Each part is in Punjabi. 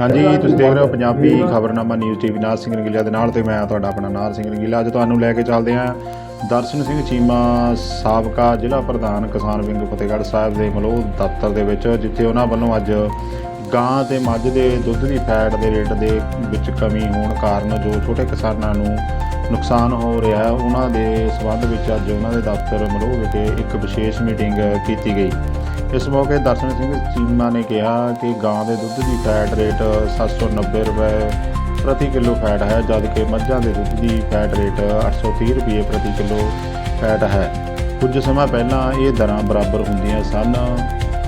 ਹਾਂਜੀ, ਤੁਸੀਂ ਦੇਖ ਰਹੇ ਹੋ ਪੰਜਾਬੀ ਖਬਰਨਾਮਾ ਨਿਊਜ਼ ਟੀਵੀ ਨਾਲ ਸਿੰਘ ਰੰਗੀਲਾ ਦੇ ਨਾਲ ਤੇ ਮੈਂ ਤੁਹਾਡਾ ਆਪਣਾ ਨਾਰ ਸਿੰਘ ਰੰਗੀਲਾ। ਅੱਜ ਤੁਹਾਨੂੰ ਲੈ ਕੇ ਚੱਲਦੇ ਹਾਂ ਦਰਸ਼ਨ ਸਿੰਘ ਚੀਮਾ ਸਾਬਕਾ ਜ਼ਿਲ੍ਹਾ ਪ੍ਰਧਾਨ ਕਿਸਾਨ ਵਿੰਗ ਫਤਿਹਗੜ੍ਹ ਸਾਹਿਬ ਦੇ ਮਲੋਹ ਦਫ਼ਤਰ ਦੇ ਵਿੱਚ, ਜਿੱਥੇ ਉਹਨਾਂ ਵੱਲੋਂ ਅੱਜ ਗਾਂ ਤੇ ਮੱਝ ਦੇ ਦੁੱਧ ਦੀ ਫੈਟ ਦੇ ਰੇਟ ਦੇ ਵਿੱਚ ਕਮੀ ਹੋਣ ਕਾਰਨ ਜੋ ਛੋਟੇ ਕਿਸਾਨਾਂ ਨੂੰ ਨੁਕਸਾਨ ਹੋ ਰਿਹਾ ਹੈ, ਉਹਨਾਂ ਦੇ ਸਬੰਧ ਵਿੱਚ ਅੱਜ ਉਹਨਾਂ ਦੇ ਦਫ਼ਤਰ ਮਲੋਹ ਵਿਖੇ ਇੱਕ ਵਿਸ਼ੇਸ਼ ਮੀਟਿੰਗ ਕੀਤੀ ਗਈ। ਇਸ ਮੌਕੇ ਦਰਸ਼ਨ ਸਿੰਘ ਚੀਮਾ ਨੇ ਕਿਹਾ ਕਿ ਗਾਂ ਦੇ ਦੁੱਧ ਦੀ ਫੈਟ ਰੇਟ 790 ਰੁਪਏ ਪ੍ਰਤੀ ਕਿਲੋ ਫੈਟ ਹੈ ਜਦਕਿ ਮੱਝਾਂ ਦੇ ਦੁੱਧ ਦੀ ਫੈਟ ਰੇਟ 830 ਰੁਪਏ ਪ੍ਰਤੀ ਕਿਲੋ ਫੈਟ ਹੈ। ਕੁਝ ਸਮਾਂ ਪਹਿਲਾਂ ਇਹ ਦਰਾਂ ਬਰਾਬਰ ਹੁੰਦੀਆਂ ਸਨ।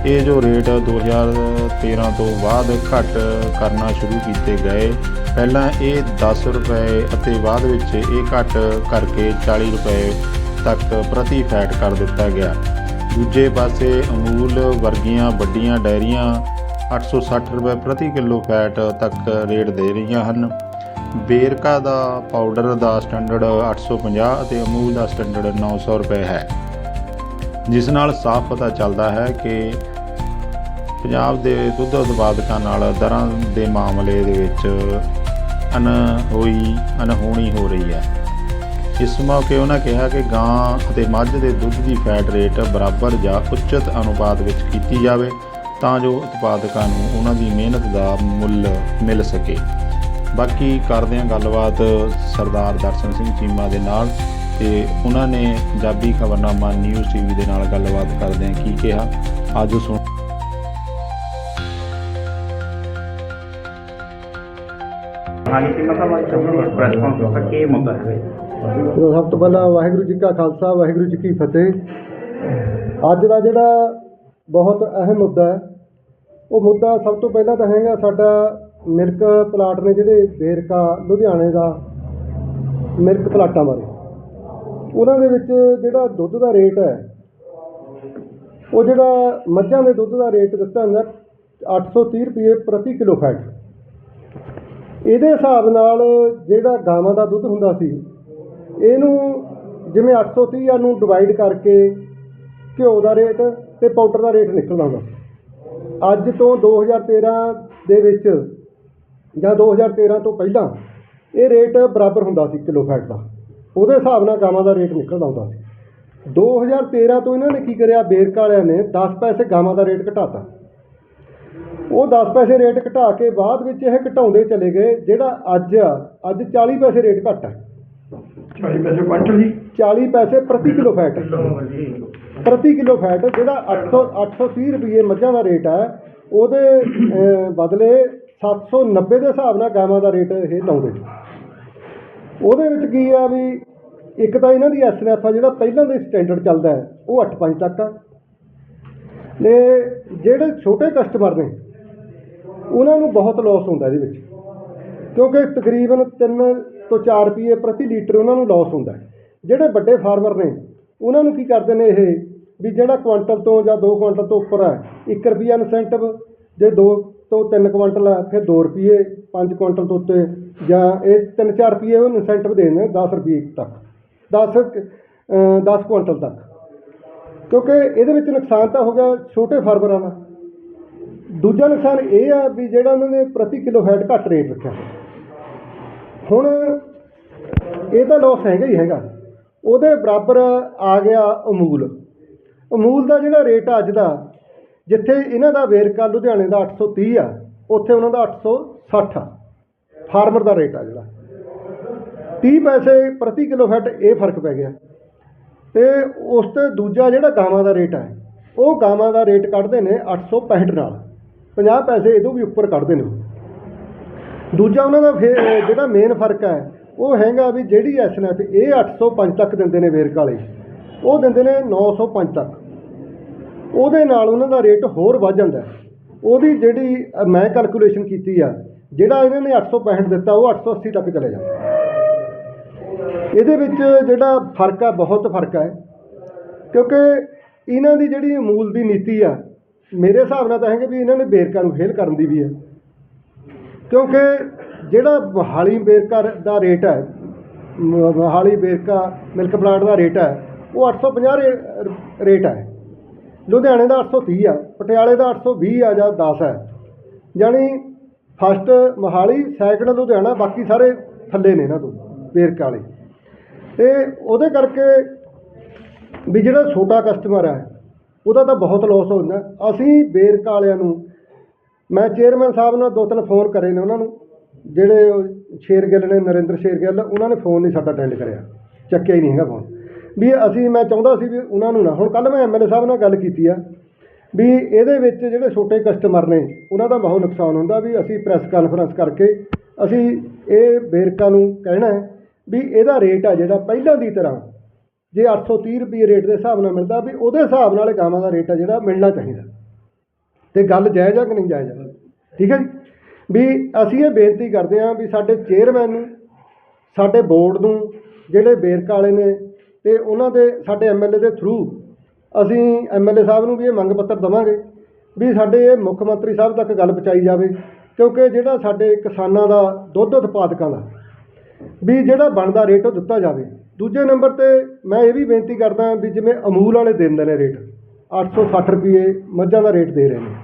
ਇਹ ਜੋ ਰੇਟ 2013 ਤੋਂ ਬਾਅਦ ਘਟ ਕਰਨਾ ਸ਼ੁਰੂ ਕੀਤੇ ਗਏ, ਪਹਿਲਾਂ ਇਹ 10 ਰੁਪਏ ਅਤੇ ਬਾਅਦ ਵਿੱਚ ਇਹ ਘਟ ਕਰਕੇ 40 ਰੁਪਏ ਤੱਕ ਪ੍ਰਤੀ ਫੈਟ ਕਰ ਦਿੱਤਾ ਗਿਆ। ਦੂਜੇ ਪਾਸੇ ਅਮੂਲ ਵਰਗੀਆਂ ਵੱਡੀਆਂ ਡੈਰੀਆਂ 860 ਰੁਪਏ ਪ੍ਰਤੀ ਕਿਲੋ ਫੈਟ ਤੱਕ ਰੇਟ ਦੇ ਰਹੀਆਂ ਹਨ। ਬੇਰਕਾ ਦਾ ਪਾਊਡਰ ਦਾ ਸਟੈਂਡਰਡ 850 ਅਤੇ ਅਮੂਲ ਦਾ ਸਟੈਂਡਰਡ 900 ਰੁਪਏ ਹੈ। ਜਿਸ ਨਾਲ ਸਾਫ਼ ਪਤਾ ਚੱਲਦਾ ਹੈ ਕਿ ਪੰਜਾਬ ਦੇ ਦੁੱਧ ਉਤਪਾਦਕਾਂ ਨਾਲ ਦਰਾਂ ਦੇ ਮਾਮਲੇ ਦੇ ਵਿੱਚ ਅਨਹੋਈ ਅਨਹੋਣੀ ਹੋ ਰਹੀ ਹੈ। ਇਸ ਮੌਕੇ ਉਹਨਾਂ ਕਿਹਾ ਕਿ ਗਾਂ ਅਤੇ ਮੱਝ ਦੇ ਦੁੱਧ ਦੀ ਫੈਟ ਰੇਟ ਬਰਾਬਰ ਜਾਂ ਉਚਿਤ ਅਨੁਪਾਤ ਵਿੱਚ ਕੀਤੀ ਜਾਵੇ ਤਾਂ ਜੋ ਉਤਪਾਦਕਾਂ ਨੂੰ ਉਹਨਾਂ ਦੀ ਮਿਹਨਤ ਦਾ ਮੁੱਲ ਮਿਲ ਸਕੇ। ਬਾਕੀ ਕਰਦੇ ਹਾਂ ਗੱਲਬਾਤ ਸਰਦਾਰ ਦਰਸ਼ਨ ਸਿੰਘ ਚੀਮਾ ਦੇ ਨਾਲ ਤੇ ਉਹਨਾਂ ਨੇ ਪੰਜਾਬੀ ਖਬਰਨਾਮਾ ਨਿਊਜ਼ ਟੀਵੀ ਦੇ ਨਾਲ ਗੱਲਬਾਤ ਕਰਦੇ ਹਾਂ ਕੀ ਕਿਹਾ ਆਜੋ ਸੁਣ ਹਾਂਜੀ ਕਿ ਮਤਲਬ ਅੱਜ ਪ੍ਰੈਸ ਕਾਨਫਰੰਸ ਦਾ ਕੀ ਮੁੱਦਾ ਹੈ। ਚਲੋ ਸਭ ਤੋਂ ਪਹਿਲਾਂ ਵਾਹਿਗੁਰੂ ਜੀ ਕਾ ਖਾਲਸਾ, ਵਾਹਿਗੁਰੂ ਜੀ ਕੀ ਫਤਿਹ। ਅੱਜ ਦਾ ਜਿਹੜਾ ਬਹੁਤ ਅਹਿਮ ਮੁੱਦਾ ਹੈ, ਉਹ ਮੁੱਦਾ ਸਭ ਤੋਂ ਪਹਿਲਾਂ ਤਾਂ ਹੈਗਾ ਸਾਡਾ ਮਿਲਕ ਪਲਾਟ ਨੇ ਜਿਹੜੇ ਵੇਰਕਾ ਲੁਧਿਆਣੇ ਦਾ ਮਿਰਕ ਪਲਾਟਾਂ ਬਾਰੇ। ਉਹਨਾਂ ਦੇ ਵਿੱਚ ਜਿਹੜਾ ਦੁੱਧ ਦਾ ਰੇਟ ਹੈ, ਉਹ ਜਿਹੜਾ ਮੱਝਾਂ ਦੇ ਦੁੱਧ ਦਾ ਰੇਟ ਦਿੱਤਾ ਹੁੰਦਾ 830 ਰੁਪਏ ਪ੍ਰਤੀ ਕਿਲੋ ਫੈਟ। ਇਹਦੇ ਹਿਸਾਬ ਨਾਲ ਜਿਹੜਾ ਗਾਵਾਂ ਦਾ ਦੁੱਧ ਹੁੰਦਾ ਸੀ ਇਹਨੂੰ ਜਿਵੇਂ 830 ਨੂੰ ਡਿਵਾਈਡ ਕਰਕੇ ਘਿਓ ਦਾ ਰੇਟ ਤੇ ਪਾਊਡਰ ਦਾ ਰੇਟ ਨਿਕਲਦਾ ਹੁੰਦਾ ਸੀ ਅੱਜ ਤੋਂ 2013 ਦੇ ਵਿੱਚ ਜਾਂ 2013 ਤੋਂ ਪਹਿਲਾਂ ਇਹ ਰੇਟ ਬਰਾਬਰ ਹੁੰਦਾ ਸੀ ਕਿਲੋ ਫੈਟ ਦਾ। ਉਹਦੇ ਹਿਸਾਬ ਨਾਲ ਗਾਵਾਂ ਦਾ ਰੇਟ ਨਿਕਲਦਾ ਹੁੰਦਾ ਸੀ। 2013 ਤੋਂ ਇਹਨਾਂ ਨੇ ਕੀ ਕਰਿਆ ਬੇਰਕਾ ਵਾਲਿਆਂ ਨੇ 10 ਪੈਸੇ ਗਾਵਾਂ ਦਾ ਰੇਟ ਘਟਾਤਾ। ਉਹ 10 ਪੈਸੇ ਰੇਟ ਘਟਾ ਕੇ ਬਾਅਦ ਵਿੱਚ ਇਹ ਘਟਾਉਂਦੇ ਚਲੇ ਗਏ, ਜਿਹੜਾ ਅੱਜ ਅੱਜ 40 ਪੈਸੇ ਰੇਟ ਘਟ ਹੈ 40 ਪੈਸੇ ਕੁਇੰਟਲ ਜੀ। 40 ਪੈਸੇ ਪ੍ਰਤੀ ਕਿਲੋ ਫੈਟ। ਪ੍ਰਤੀ ਕਿਲੋ ਫੈਟ ਜਿਹੜਾ 800 830 ਰੁਪਏ ਮੱਝਾਂ ਦਾ ਰੇਟ ਹੈ ਉਹਦੇ ਬਦਲੇ 790 ਦੇ ਹਿਸਾਬ ਨਾਲ ਗਾਵਾਂ ਦਾ ਰੇਟ ਇਹ ਲਾਉਂਦੇ ਨੇ। ਉਹਦੇ ਵਿੱਚ ਕੀ ਆ ਵੀ ਇੱਕ ਤਾਂ ਇਹਨਾਂ ਦੀ ਐਸਐਨਐਫ ਆ ਜਿਹੜਾ ਪਹਿਲਾਂ ਦੇ ਸਟੈਂਡਰਡ ਚੱਲਦਾ ਹੈ ਉਹ 8.5 ਤੱਕ ਆ। ਤੇ ਜਿਹੜੇ ਛੋਟੇ ਕਸਟਮਰ ਨੇ ਉਹਨਾਂ ਨੂੰ ਬਹੁਤ ਲਾਸ ਹੁੰਦਾ ਇਹਦੇ ਵਿੱਚ। ਕਿਉਂਕਿ ਤਕਰੀਬਨ 3 ਤੋਂ 4 ਰੁਪਏ ਪ੍ਰਤੀ ਲੀਟਰ ਉਹਨਾਂ ਨੂੰ ਲਾਸ ਹੁੰਦਾ ਜਿਹੜੇ ਵੱਡੇ ਫਾਰਮਰ ਨੇ ਉਹਨਾਂ ਨੂੰ ਕੀ ਕਰਦੇ ਨੇ ਇਹ ਵੀ ਜਿਹੜਾ ਕੁਆਂਟਲ ਤੋਂ ਜਾਂ 2 ਕੁਆਂਟਲ ਤੋਂ ਉੱਪਰ ਹੈ 1 ਰੁਪਿਆ ਇਨਸੈਂਟਿਵ ਜੇ 2 ਤੋਂ 3 ਕੁਆਂਟਲ ਹੈ ਫਿਰ 2 ਰੁਪਏ 5 ਕੁਆਂਟਲ ਤੋਂ ਉੱਤੇ ਜਾਂ ਇਹ 3-4 ਰੁਪਏ ਉਹ ਇਨਸੈਂਟਿਵ ਦੇ ਦਿੰਦੇ 10 ਰੁਪਏ ਤੱਕ 10 ਅ, 10 ਕੁਆਂਟਲ ਤੱਕ। ਕਿਉਂਕਿ ਇਹਦੇ ਵਿੱਚ ਨੁਕਸਾਨ ਤਾਂ ਹੋ ਗਿਆ ਛੋਟੇ ਫਾਰਮਰਾਂ ਦਾ ਦੂਜਾ ਨੁਕਸਾਨ ਇਹ ਆ ਵੀ ਜਿਹੜਾ ਉਹਨਾਂ ਨੇ ਪ੍ਰਤੀ ਕਿਲੋ ਹੈਡ ਘੱਟ ਰੇਟ ਰੱਖਿਆ। ਹੁਣ ਇਹ ਤਾਂ ਲਾਸ ਹੈਗਾ ਹੀ ਹੈਗਾ। ਉਹਦੇ ਬਰਾਬਰ ਆ ਗਿਆ ਅਮੂਲ। ਅਮੂਲ ਦਾ ਜਿਹੜਾ ਰੇਟ ਆ ਅੱਜ ਦਾ, ਜਿੱਥੇ ਇਹਨਾਂ ਦਾ ਵੇਰਕਾ ਲੁਧਿਆਣੇ ਦਾ 830 ਆ, ਉੱਥੇ ਉਹਨਾਂ ਦਾ 860 ਆ। ਫਾਰਮਰ ਦਾ ਰੇਟ ਆ ਜਿਹੜਾ। 30 ਪੈਸੇ ਪ੍ਰਤੀ ਕਿਲੋ ਫੈਟ ਇਹ ਫ਼ਰਕ ਪੈ ਗਿਆ। ਤੇ ਉਸ ਤੇ ਦੂਜਾ ਜਿਹੜਾ ਗਾਵਾਂ ਦਾ ਰੇਟ ਹੈ ਉਹ ਗਾਵਾਂ ਦਾ ਰੇਟ ਕੱਢਦੇ ਨੇ 865 ਨਾਲ। 50 ਪੈਸੇ ਇਹ ਤੋਂ ਵੀ ਉੱਪਰ ਕੱਢਦੇ ਨੇ ਦੂਜਾ ਉਹਨਾਂ ਦਾ ਫੇ- ਜਿਹੜਾ ਮੇਨ ਫ਼ਰਕ ਹੈ ਉਹ ਹੈਗਾ ਵੀ ਜਿਹੜੀ ਐਸਐਨਐਫ ਇਹ 805 ਤੱਕ ਦਿੰਦੇ ਨੇ ਵੇਰਕਾ ਵਾਲੇ। ਉਹ ਦਿੰਦੇ ਨੇ 905 ਤੱਕ। ਉਹਦੇ ਨਾਲ ਉਹਨਾਂ ਦਾ ਰੇਟ ਹੋਰ ਵੱਧ ਜਾਂਦਾ ਹੈ। ਉਹਦੀ ਜਿਹੜੀ ਅ, ਮੈਂ ਕੈਲਕੂਲੇਸ਼ਨ ਕੀਤੀ ਆ ਜਿਹੜਾ ਇਹਨਾਂ ਨੇ 865 ਦਿੱਤਾ ਉਹ 880 ਤੱਕ ਚਲੇ ਜਾਂਦਾ। ਇਹਦੇ ਵਿੱਚ ਜਿਹੜਾ ਫ਼ਰਕ ਆ ਬਹੁਤ ਫ਼ਰਕ ਹੈ ਕਿਉਂਕਿ ਇਹਨਾਂ ਦੀ ਜਿਹੜੀ ਅਮੂਲ ਦੀ ਨੀਤੀ ਆ ਮੇਰੇ ਹਿਸਾਬ ਨਾਲ ਤਾਂ ਹੈਗੇ ਵੀ ਇਹਨਾਂ ਨੇ ਵੇਰਕਾ ਨੂੰ ਫੇਲ ਕਰਨ ਦੀ ਵੀ ਹੈ ਕਿਉਂਕਿ ਜਿਹੜਾ ਮੋਹਾਲੀ ਵੇਰਕਾ ਦਾ ਰੇਟ ਹੈ ਮੋਹਾਲੀ ਵੇਰਕਾ ਮਿਲਕ ਪਲਾਂਟ ਦਾ ਰੇਟ ਹੈ, ਉਹ 850 ਰੇ- ਰੇਟ ਹੈ। ਲੁਧਿਆਣੇ ਦਾ 830 ਆ, ਪਟਿਆਲੇ ਦਾ 820 ਆ ਜਾਂ 10 ਹੈ। ਜਾਣੀ ਫਸਟ ਮੋਹਾਲੀ ਸੈਕਿੰਡ ਲੁਧਿਆਣਾ, ਬਾਕੀ ਸਾਰੇ ਥੱਲੇ ਨੇ ਇਹਨਾਂ ਤੋਂ ਵੇਰਕਾ ਵਾਲੇ। ਤੇ ਉਹਦੇ ਕਰਕੇ ਵੀ ਜਿਹੜਾ ਛੋਟਾ ਕਸਟਮਰ ਹੈ, ਉਹਦਾ ਤਾਂ ਬਹੁਤ ਲਾਸ ਹੁੰਦਾ ਅਸੀਂ ਵੇਰਕਾ ਵਾਲਿਆਂ ਨੂੰ ਮੈਂ ਚੇਅਰਮੈਨ ਸਾਹਿਬ ਨਾਲ ਦੋ ਤਿੰਨ ਫੋਨ ਕਰੇ ਨੇ ਉਹਨਾਂ ਨੂੰ, ਜਿਹੜੇ ਸ਼ੇਰ ਗਿੱਲ ਨੇ, ਨਰਿੰਦਰ ਸ਼ੇਰ ਗਿੱਲ ਉਹਨਾਂ ਨੇ ਫੋਨ ਨਹੀਂ ਸਾਡਾ ਅਟੈਂਡ ਕਰਿਆ, ਚੱਕਿਆ ਹੀ ਨਹੀਂ ਹੈਗਾ ਫੋਨ ਵੀ ਅਸੀਂ, ਮੈਂ ਚਾਹੁੰਦਾ ਸੀ ਵੀ ਉਹਨਾਂ ਨੂੰ ਨਾ, ਹੁਣ ਕੱਲ ਮੈਂ ਐਮਐਲਏ ਸਾਹਿਬ ਨਾਲ ਗੱਲ ਕੀਤੀ ਆ, ਵੀ ਇਹਦੇ ਵਿੱਚ ਜਿਹੜੇ ਛੋਟੇ ਕਸਟਮਰ ਨੇ, ਉਹਨਾਂ ਦਾ ਬਹੁਤ ਨੁਕਸਾਨ ਹੁੰਦਾ ਵੀ ਅਸੀਂ ਪ੍ਰੈਸ ਕਾਨਫਰੰਸ ਕਰਕੇ, ਅਸੀਂ ਇਹ ਵੇਰਕਾ ਨੂੰ ਕਹਿਣਾ ਹੈ ਵੀ ਇਹਦਾ ਰੇਟ ਆ ਜਿਹੜਾ ਪਹਿਲਾਂ ਦੀ ਤਰ੍ਹਾਂ, ਜੇ 830 ਰੁਪਏ ਰੇਟ ਦੇ ਹਿਸਾਬ ਨਾਲ ਮਿਲਦਾ, ਵੀ ਉਹਦੇ ਹਿਸਾਬ ਨਾਲ ਇਹ ਗਾਵਾਂ ਦਾ ਰੇਟ ਆ ਜਿਹੜਾ ਮਿਲਣਾ ਚਾਹੀਦਾ। ਤੇ ਗੱਲ ਜਾਇਜ਼ ਆ ਕਿ ਨਹੀਂ ਜਾਇਜ਼ ਆ? ਠੀਕ ਹੈ ਜੀ? ਵੀ ਅਸੀਂ ਇਹ ਬੇਨਤੀ ਕਰਦੇ ਹਾਂ ਵੀ ਸਾਡੇ ਚੇਅਰਮੈਨ ਨੂੰ, ਸਾਡੇ ਬੋਰਡ ਨੂੰ, ਜਿਹੜੇ ਬੇਰਕਾ ਵਾਲੇ ਨੇ ਤੇ ਉਹਨਾਂ ਦੇ, ਸਾਡੇ ਐਮਐਲਏ ਦੇ ਥਰੂ ਅਸੀਂ ਐਮਐਲਏ ਸਾਹਿਬ ਨੂੰ ਵੀ ਇਹ ਮੰਗ ਪੱਤਰ ਦਵਾਂਗੇ ਵੀ ਸਾਡੇ ਇਹ ਮੁੱਖ ਮੰਤਰੀ ਸਾਹਿਬ ਤੱਕ ਗੱਲ ਪਹੁੰਚਾਈ ਜਾਵੇ, ਕਿਉਂਕਿ ਜਿਹੜਾ ਸਾਡੇ ਕਿਸਾਨਾਂ ਦਾ ਦੁੱਧ ਉਤਪਾਦਕਾਂ ਦਾ, ਵੀ ਜਿਹੜਾ ਬਣਦਾ ਰੇਟ ਉਹ ਦਿੱਤਾ ਜਾਵੇ। ਦੂਜੇ ਨੰਬਰ ਤੇ ਮੈਂ ਇਹ ਵੀ ਬੇਨਤੀ ਕਰਦਾ ਵੀ ਜਿਵੇਂ ਅਮੂਲ ਵਾਲੇ ਦਿੰਦੇ ਨੇ ਰੇਟ 860 ਰੁਪਏ ਮੱਝਾਂ ਦਾ ਰੇਟ ਦੇ ਰਹੇ ਨੇ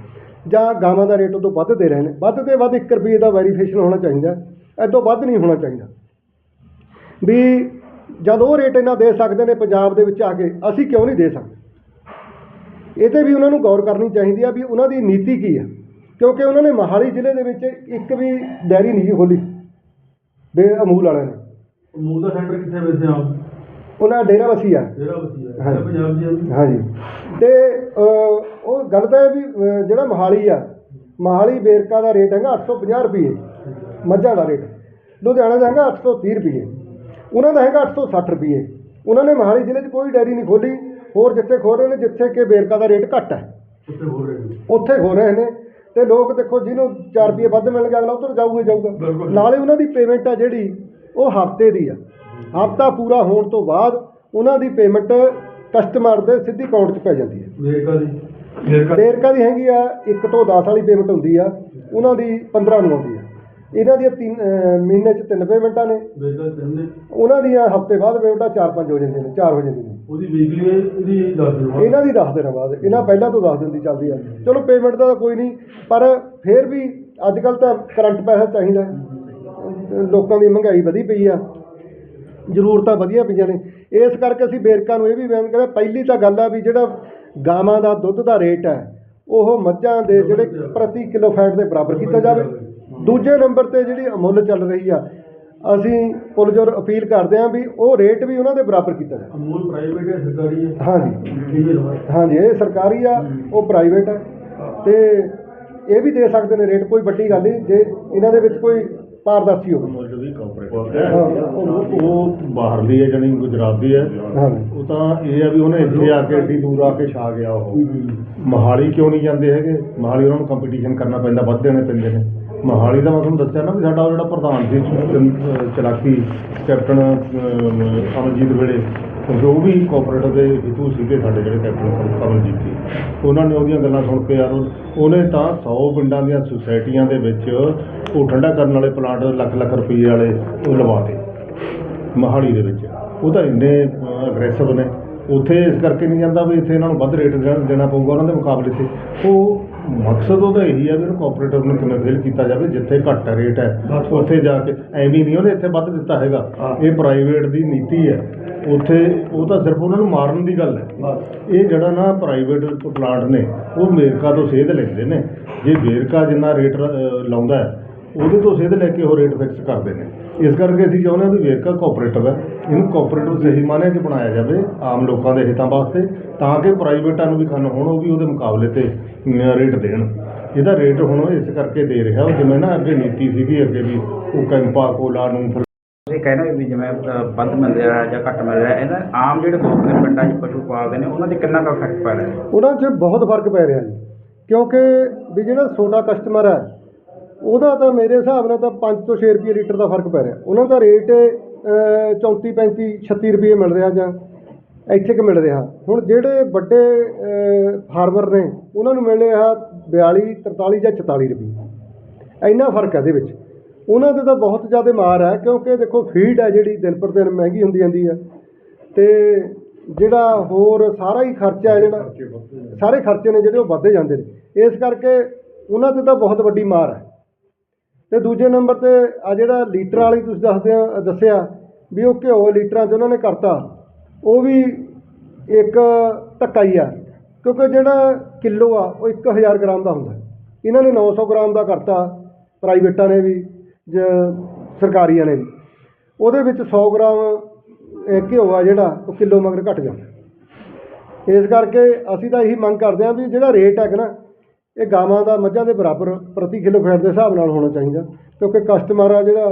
ਜਾਂ ਗਾਵਾਂ ਦਾ ਰੇਟ ਉਹ ਤੋਂ ਵੱਧ ਦੇ ਰਹੇ ਨੇ। ਵੱਧ ਤੇ ਵੱਧ 1 ਰੁਪਏ ਦਾ ਵੈਰੀਫਿਕੇਸ਼ਨ ਹੋਣਾ ਚਾਹੀਦਾ ਇਹ ਤੋਂ ਵੱਧ ਨਹੀਂ ਹੋਣਾ ਚਾਹੀਦਾ। ਵੀ ਜਦ ਉਹ ਰੇਟ ਇਹਨਾਂ ਦੇ ਸਕਦੇ ਨੇ ਪੰਜਾਬ ਦੇ ਵਿੱਚ ਆ ਕੇ ਅਸੀਂ ਕਿਉਂ ਨਹੀਂ ਦੇ ਸਕਦੇ? ਇਹ ਤੇ ਵੀ ਉਹਨਾਂ ਨੂੰ ਗੌਰ ਕਰਨੀ ਚਾਹੀਦੀ ਆ ਵੀ ਉਹਨਾਂ ਦੀ ਨੀਤੀ ਕੀ ਆ ਕਿਉਂਕਿ ਉਹਨਾਂ ਨੇ ਮੋਹਾਲੀ ਜ਼ਿਲ੍ਹੇ ਦੇ ਵਿੱਚ ਇੱਕ ਵੀ ਡੈਰੀ ਨਹੀਂ ਖੋਲੀ ਬੇ ਅਮੂਲ ਵਾਲਿਆਂ ਨੇ। ਮੂਲ ਦਾ ਸੈਂਟਰ ਕਿੱਥੇ ਵੈਸੇ ਆਪ ਉਹਨਾਂ ਦਾ ਡੇਰਾ ਵਸੀ ਆ। ਜਿਹੜਾ ਵਸੀ ਹੈ ਪੰਜਾਬ ਹੈ। ਹਾਂਜੀ। ਤੇ ਉਹ ਗੱਲ ਤਾਂ ਇਹ ਵੀ ਜਿਹੜਾ ਮੋਹਾਲੀ ਆ ਮੋਹਾਲੀ ਵੇਰਕਾ ਦਾ ਰੇਟ ਹੈਗਾ 850 ਰੁਪਏ ਮੱਝਾਂ ਦਾ ਰੇਟ ਲੁਧਿਆਣਾ ਦਾ ਹੈਗਾ 830 ਰੁਪਏ ਉਹਨਾਂ ਦਾ ਹੈਗਾ 860 ਰੁਪਏ ਉਹਨਾਂ ਨੇ ਮੋਹਾਲੀ ਜ਼ਿਲ੍ਹੇ 'ਚ ਕੋਈ ਡੈਰੀ ਨਹੀਂ ਖੋਲੀ ਹੋਰ ਜਿੱਥੇ ਖੋਲ ਰਹੇ ਨੇ ਜਿੱਥੇ ਕਿ ਵੇਰਕਾ ਦਾ ਰੇਟ ਘੱਟ ਹੈ। ਉੱਥੇ ਹੋ ਰਹੇ ਨੇ। ਉੱਥੇ ਹੋ ਰਹੇ ਨੇ ਤੇ ਲੋਕ ਦੇਖੋ ਜਿਹਨੂੰ 4 ਰੁਪਏ ਵੱਧ ਮਿਲਣਗੇ ਅਗਲਾ ਉੱਧਰ ਜਾਊਗਾ ਜਾਊਗਾ। ਨਾਲੇ ਉਹਨਾਂ ਦੀ ਪੇਮੈਂਟ ਆ ਜਿਹੜੀ ਉਹ ਹਫ਼ਤੇ ਦੀ ਆ। ਹਫਤਾ ਪੂਰਾ ਹੋਣ ਤੋਂ ਬਾਅਦ ਉਹਨਾਂ ਦੀ ਪੇਮੈਂਟ ਕਸਟਮਰ ਦੇ ਸਿੱਧੀ ਅਕਾਊਂਟ 'ਚ ਪੈ ਜਾਂਦੀ ਹੈ। ਵੇਰਕਾ ਦੀ ਵੇਰਕਾ ਵੇਰਕਾ ਦੀ ਹੈਗੀ ਆ 1 ਤੋਂ 10 ਵਾਲੀ ਪੇਮੈਂਟ ਹੁੰਦੀ ਆ ਉਹਨਾਂ ਦੀ 15 ਨੂੰ ਆਉਂਦੀ ਆ। ਇਹਨਾਂ ਦੀਆਂ ਤਿੰਨ ਅਹ ਮਹੀਨੇ 'ਚ ਤਿੰਨ ਪੇਮੈਂਟਾਂ ਨੇ। ਵੇਰਕਾ ਤਿੰਨ ਨੇ। ਉਹਨਾਂ ਦੀਆਂ ਹਫ਼ਤੇ ਬਾਅਦ ਪੇਮੈਂਟਾਂ 4-5 ਹੋ ਜਾਂਦੀਆਂ ਨੇ 4 ਹੋ ਜਾਂਦੀਆਂ ਨੇ। ਉਹਦੀ ਵੀਕਲੀ ਇਹਦੀ ਦੱਸ ਦਿਓ ਇਹਨਾਂ ਦੀ 10 ਦਿਨਾਂ ਬਾਅਦ ਇਹਨਾਂ ਪਹਿਲਾਂ ਤੋਂ 10 ਦਿਨ ਦੀ ਚੱਲਦੀ ਆ। ਚਲੋ ਪੇਮੈਂਟ ਦਾ ਤਾਂ ਕੋਈ ਨਹੀਂ ਪਰ ਫਿਰ ਵੀ ਅੱਜ ਕੱਲ ਤਾਂ ਕਰੰਟ ਪੈਸਾ ਚਾਹੀਦਾ। ਲੋਕਾਂ ਦੀ ਮਹਿੰਗਾਈ ਵਧੀ ਪਈ ਆ। ਜ਼ਰੂਰਤਾਂ ਵਧੀਆਂ ਪਈਆਂ ਨੇ। ਇਸ ਕਰਕੇ ਅਸੀਂ ਬੇਰਕਾਂ ਨੂੰ ਇਹ ਵੀ ਬੇਨਤੀ ਕਰਦੇ ਪਹਿਲੀ ਤਾਂ ਗੱਲ ਆ ਵੀ ਜਿਹੜਾ ਗਾਵਾਂ ਦਾ ਦੁੱਧ ਦਾ ਰੇਟ ਹੈ ਉਹ ਮੱਝਾਂ ਦੇ ਜਿਹੜੇ ਪ੍ਰਤੀ ਕਿਲੋ ਫੈਟ ਦੇ ਬਰਾਬਰ ਕੀਤਾ ਜਾਵੇ। ਦੂਜੇ ਨੰਬਰ ਤੇ ਜਿਹੜੀ ਅਮੁੱਲ ਚੱਲ ਰਹੀ ਆ ਅਸੀਂ ਪੁਰਜੋਰ ਅਪੀਲ ਕਰਦੇ ਹਾਂ ਵੀ ਉਹ ਰੇਟ ਵੀ ਉਹਨਾਂ ਦੇ ਬਰਾਬਰ ਕੀਤਾ ਜਾਵੇ। ਅਮੂਲ ਪ੍ਰਾਈਵੇਟ ਹੈ ਸਰਕਾਰੀ ਹੈ। ਹਾਂਜੀ। ਹਾਂਜੀ ਇਹ ਸਰਕਾਰੀ ਆ ਉਹ ਪ੍ਰਾਈਵੇਟ ਹੈ ਤੇ ਇਹ ਵੀ ਦੇ ਸਕਦੇ ਨੇ ਰੇਟ ਕੋਈ ਵੱਡੀ ਗੱਲ ਨਹੀਂ। ਜੇ ਇਹਨਾਂ ਦੇ ਵਿੱਚ ਕੋਈ ਪਾਰਦਰਸ਼ੀ ਹੋਵੇ ਮੁੱਲ ਵੀ ਕਾਰਪੋਰੇਟ ਹੈ ਉਹ ਉਹ ਬਾਹਰਲੀ ਹੈ ਜਾਨੀ ਗੁਜਰਾਤ ਦੀ ਹੈ। ਹਾਂਜੀ ਉਹ ਤਾਂ ਇਹ ਆ ਵੀ ਉਹਨੇ ਇੱਥੇ ਆ ਕੇ ਏਡੀ ਦੂਰ ਆ ਕੇ ਛਾ ਗਿਆ ਉਹ। ਮੋਹਾਲੀ ਕਿਉਂ ਨਹੀਂ ਜਾਂਦੇ ਹੈਗੇ? ਮੋਹਾਲੀ ਉਹਨਾਂ ਨੂੰ ਕੰਪੀਟੀਸ਼ਨ ਕਰਨਾ ਪੈਂਦਾ ਵੱਧ ਦੇਣੇ ਪੈਂਦੇ ਨੇ। ਮੋਹਾਲੀ ਦਾ ਮੈਂ ਤੁਹਾਨੂੰ ਦੱਸਿਆ ਨਾ ਵੀ ਸਾਡਾ ਉਹ ਜਿਹੜਾ ਪ੍ਰਧਾਨ ਸੀ ਅਹ ਚਲਾਕੀ ਕੈਪਟਨ ਅਹ ਅਮਰਜੀਤ ਵੇਲੇ ਜੋ ਵੀ ਕੋਆਪਰੇਟਿਵ ਦੇ ਹਿੱਤੂ ਸੀਗੇ ਸਾਡੇ ਜਿਹੜੇ ਕੈਪਟਨ ਕਮਲਜੀਤ ਜੀ, ਉਹਨਾਂ ਨੇ ਉਹਦੀਆਂ ਗੱਲਾਂ ਸੁਣ ਕੇ ਯਾਰ, ਉਹਨੇ ਤਾਂ 100 ਪਿੰਡਾਂ ਦੀਆਂ ਸੁਸਾਇਟੀਆਂ ਦੇ ਵਿੱਚ ਉਹ ਠੰਡਾ ਕਰਨ ਵਾਲੇ ਪਲਾਂਟ ਲੱਖ ਲੱਖ ਰੁਪਏ ਵਾਲੇ ਉਹ ਲਵਾਤੇ ਮੋਹਾਲੀ ਦੇ ਵਿੱਚ। ਉਹ ਤਾਂ ਇੰਨੇ ਅਗਰੈਸਿਵ ਨੇ। ਉੱਥੇ ਇਸ ਕਰਕੇ ਨਹੀਂ ਜਾਂਦਾ ਵੀ ਇੱਥੇ ਇਹਨਾਂ ਨੂੰ ਵੱਧ ਰੇਟ ਦੇਣਾ ਦੇਣਾ ਪਊਗਾ, ਉਹਨਾਂ ਦੇ ਮੁਕਾਬਲੇ ਤੇ। ਉਹ ਮਕਸਦ ਉਹਦਾ ਇਹੀ ਹੈ ਵੀ ਉਹਨੂੰ ਕੋਆਪਰੇਟਿਵ ਨੂੰ ਕਿਵੇਂ ਫੇਲ ਕੀਤਾ ਜਾਵੇ ਜਿੱਥੇ ਘੱਟ ਰੇਟ ਹੈ ਉੱਥੇ ਜਾ ਕੇ ਐਵੇਂ ਨਹੀਂ ਉਹਨੇ ਇੱਥੇ ਵੱਧ ਦਿੱਤਾ ਹੈਗਾ। ਇਹ ਪ੍ਰਾਈਵੇਟ ਦੀ ਨੀਤੀ ਹੈ। ਉੱਥੇ ਉਹ ਤਾਂ ਸਿਰਫ ਉਹਨਾਂ ਨੂੰ ਮਾਰਨ ਦੀ ਗੱਲ ਹੈ। ਇਹ ਜਿਹੜਾ ਨਾ ਪ੍ਰਾਈਵੇਟ ਪਲਾਂਟ ਨੇ ਉਹ ਅਮਰੀਕਾ ਤੋਂ ਸੇਧ ਲੈਂਦੇ ਨੇ। ਜੇ ਅਮਰੀਕਾ ਜਿੰਨਾ ਰੇਟ ਅ, ਲਾਉਂਦਾ ਹੈ ਉਹਦੇ ਤੋਂ ਸਿੱਧ ਲੈ ਕੇ ਉਹ ਰੇਟ ਫਿਕਸ ਕਰਦੇ ਨੇ। ਇਸ ਕਰਕੇ ਅਸੀਂ ਚਾਹੁੰਦੇ ਹਾਂ ਵੀ ਵੇਰਕਾ ਕੋਆਪਰੇਟਿਵ ਹੈ। ਇਹਨੂੰ ਕੋਆਪਰੇਟਿਵ ਸਹੀ ਮਾਨੇ 'ਚ ਬਣਾਇਆ ਜਾਵੇ ਆਮ ਲੋਕਾਂ ਦੇ ਹਿੱਤਾਂ ਵਾਸਤੇ ਤਾਂ ਕਿ ਪ੍ਰਾਈਵੇਟਾਂ ਨੂੰ ਵੀ ਖੰਨ ਹੋਣ ਉਹ ਵੀ ਉਹਦੇ ਮੁਕਾਬਲੇ ਤੇ ਰੇਟ ਦੇਣ। ਇਹਦਾ ਰੇਟ ਹੁਣ ਉਹ ਇਸ ਕਰਕੇ ਦੇ ਰਿਹਾ ਉਹ ਜਿਵੇਂ ਨਾ ਅੱਗੇ ਨੀਤੀ ਸੀਗੀ ਅੱਗੇ ਵੀ ਉਹ ਕੈਂਪਾ ਕੋਲਾ ਨੂੰ ਤੁਸੀਂ ਕਹਿੰਦੇ ਵੀ ਜਿਵੇਂ ਵੱਧ ਮਿਲ ਰਿਹਾ ਹੈ ਜਾਂ ਘੱਟ ਮਿਲ ਰਿਹਾ ਇਹਨਾਂ ਆਮ ਜਿਹੜੇ ਲੋਕ ਨੇ ਪਿੰਡਾਂ 'ਚ ਪਸ਼ੂ ਪਾਲਦੇ ਨੇ ਉਹਨਾਂ 'ਤੇ ਕਿੰਨਾ ਕੁ ਇਫੈਕਟ ਪੈ ਰਿਹਾ? ਹੈ ਉਹਨਾਂ 'ਚ ਬਹੁਤ ਫ਼ਰਕ ਪੈ ਰਿਹਾ ਜੀ। ਕਿਉਂਕਿ ਵੀ ਜਿਹੜਾ ਛੋਟਾ ਕਸਟਮਰ ਹੈ ਉਹਦਾ ਤਾਂ ਮੇਰੇ ਹਿਸਾਬ ਨਾਲ ਤਾਂ 5 ਤੋਂ 6 ਰੁਪਏ ਲੀਟਰ ਦਾ ਫ਼ਰਕ ਪੈ ਰਿਹਾ। ਉਹਨਾਂ ਦਾ ਰੇਟ 34 35 36 ਰੁਪਏ ਮਿਲ ਰਿਹਾ ਜਾਂ ਇੱਥੇ ਕਿ ਮਿਲ ਰਿਹਾ ਹੁਣ ਜਿਹੜੇ ਵੱਡੇ ਫਾਰਮਰ ਨੇ ਉਹਨਾਂ ਨੂੰ ਮਿਲ ਰਿਹਾ 42 43 ਜਾਂ 44 ਰੁਪਏ। ਇੰਨਾ ਫ਼ਰਕ ਹੈ ਇਹਦੇ ਵਿੱਚ। ਉਹਨਾਂ ਤੇ ਤਾਂ ਬਹੁਤ ਜ਼ਿਆਦਾ ਮਾਰ ਹੈ ਕਿਉਂਕਿ ਦੇਖੋ ਫੀਡ ਹੈ ਜਿਹੜੀ ਦਿਨ ਪਰ ਦਿਨ ਮਹਿੰਗੀ ਹੁੰਦੀ ਜਾਂਦੀ ਹੈ। ਤੇ ਜਿਹੜਾ ਹੋਰ ਸਾਰਾ ਹੀ ਖਰਚਾ ਹੈ ਜਿਹੜਾ ਸਾਰੇ ਖਰਚੇ ਨੇ ਜਿਹੜੇ ਉਹ ਵੱਧਦੇ ਜਾਂਦੇ ਨੇ। ਇਸ ਕਰਕੇ ਉਹਨਾਂ ਤੇ ਤਾਂ ਬਹੁਤ ਵੱਡੀ ਮਾਰ ਹੈ। ਤੇ ਦੂਜੇ ਨੰਬਰ ਤੇ ਆ ਜਿਹੜਾ ਲੀਟਰਾਂ ਵਾਲੀ ਤੁਸੀਂ ਦੱਸਦੇ ਆ ਦੱਸਿਆ ਵੀ ਉਹ ਘਿਓ ਲੀਟਰਾਂ 'ਚ ਉਹਨਾਂ ਨੇ ਕਰਤਾ। ਉਹ ਵੀ ਇੱਕ ਧੱਕਾ ਹੀ ਆ, ਕਿਉਂਕਿ ਜਿਹੜਾ ਕਿਲੋ ਆ, ਉਹ 1000 ਗ੍ਰਾਮ ਦਾ ਹੁੰਦਾ। ਇਹਨਾਂ ਨੇ 900 ਗ੍ਰਾਮ ਦਾ ਕਰਤਾ, ਪ੍ਰਾਈਵੇਟਾਂ ਨੇ ਵੀ, ਜ ਸਰਕਾਰੀਆਂ ਨੇ ਵੀ। ਉਹਦੇ ਵਿੱਚ 100 ਗ੍ਰਾਮ ਘਿਓ ਆ ਜਿਹੜਾ, ਉਹ ਕਿਲੋ ਮਗਰ ਘਟ ਜਾਂਦਾ। ਇਸ ਕਰਕੇ ਅਸੀਂ ਤਾਂ ਇਹੀ ਮੰਗ ਕਰਦੇ ਹਾਂ ਵੀ ਜਿਹੜਾ ਰੇਟ ਹੈ ਨਾ, ਇਹ ਗਾਵਾਂ ਦਾ ਮੱਝਾਂ ਦੇ ਬਰਾਬਰ ਪ੍ਰਤੀ ਕਿਲੋ ਫੈਟ ਦੇ ਹਿਸਾਬ ਨਾਲ ਹੋਣਾ ਚਾਹੀਦਾ। ਕਿਉਂਕਿ ਕਸਟਮਰ ਆ ਜਿਹੜਾ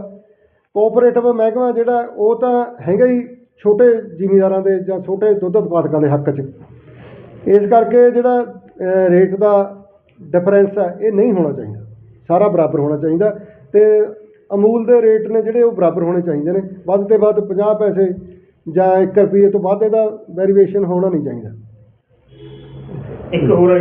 ਕੋਆਪਰੇਟਿਵ ਮਹਿਕਮਾ ਜਿਹੜਾ, ਉਹ ਤਾਂ ਹੈਗਾ ਹੀ ਛੋਟੇ ਜ਼ਿਮੀਂਦਾਰਾਂ ਦੇ ਜਾਂ ਛੋਟੇ ਦੁੱਧ ਉਤਪਾਦਕਾਂ ਦੇ ਹੱਕ 'ਚ। ਇਸ ਕਰਕੇ ਜਿਹੜਾ ਰੇਟ ਦਾ ਡਿਫਰੈਂਸ ਹੈ, ਇਹ ਨਹੀਂ ਹੋਣਾ ਚਾਹੀਦਾ। ਸਾਰਾ ਬਰਾਬਰ ਹੋਣਾ ਚਾਹੀਦਾ ਤੇ ਅਮੂਲ ਦੇ ਰੇਟ ਨੇ ਜਿਹੜੇ ਉਹ ਬਰਾਬਰ ਹੋਣੇ ਚਾਹੀਦੇ ਨੇ। ਵੱਧ ਤੇ ਵੱਧ 50 ਪੈਸੇ ਜਾਂ 1 ਰੁਪਏ ਤੋਂ ਵੱਧ ਇਹਦਾ ਵੈਰੀਏਸ਼ਨ ਹੋਣਾ ਨਹੀਂ ਚਾਹੀਦਾ। ਇੱਕ ਹੋਰ